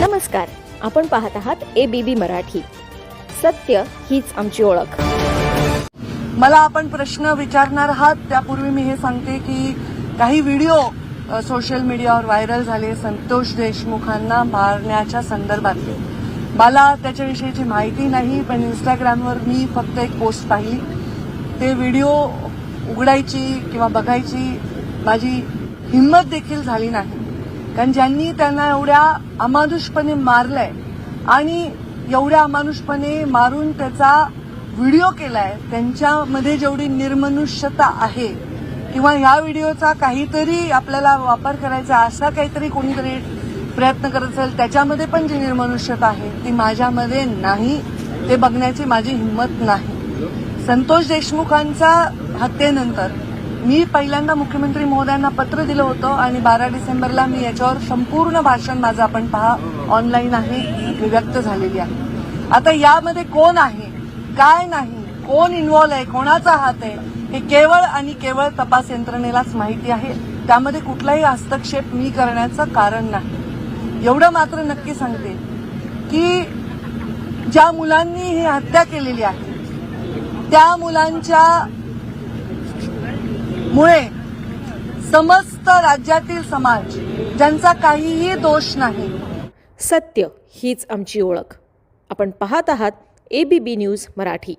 नमस्कार आपण पाहत आहात ए बी बी मराठी. सत्य हीच आमची ओळख. मला आपण प्रश्न विचारणार आहात त्यापूर्वी मी हे सांगते की काही व्हिडिओ सोशल मीडियावर व्हायरल झाले संतोष देशमुखांना मारण्याच्या संदर्भातले. मला त्याच्याविषयीची माहिती नाही पण इंस्टाग्रामवर मी फक्त एक पोस्ट पाहिली. ते व्हिडिओ उघडायची किंवा बघायची माझी हिंमत देखील झाली नाही. कारण ज्यांनी त्यांना एवढ्या अमानुषपणे मारलंय आणि एवढ्या अमानुषपणे मारून त्याचा व्हिडिओ केलाय त्यांच्यामध्ये जेवढी निर्मनुष्यता आहे किंवा ह्या व्हिडिओचा काहीतरी आपल्याला वापर करायचा असा काहीतरी कोणीतरी प्रयत्न करत असेल त्याच्यामध्ये पण जी निर्मनुष्यता आहे ती माझ्यामध्ये नाही ते बघण्याची माझी हिंमत नाही. संतोष देशमुखांचा हत्येनंतर मी पहिल्यांदा मुख्यमंत्री महोदयांना पत्र दिलं होतं आणि बारा डिसेंबरला मी याच्यावर संपूर्ण भाषण माझं आपण पहा ऑनलाईन आहे मी व्यक्त झालेली आहे. आता यामध्ये कोण आहे? काय नाही? कोण इन्व्हॉल्व आहे? कोणाचा हात आहे? हे केवळ आणि केवळ तपास यंत्रणेलाच माहिती आहे. त्यामध्ये कुठलाही हस्तक्षेप मी करण्याचं कारण नाही. एवढं मात्र नक्की सांगते की ज्या मुलांनी ही हत्या केलेली आहे त्या मुलांच्या मुळे समस्त राज्यातील समाज ज्यांचा काहीही दोष नाही. सत्य हीच आमची ओळख. आपण पाहत आहात A B B news Marathi.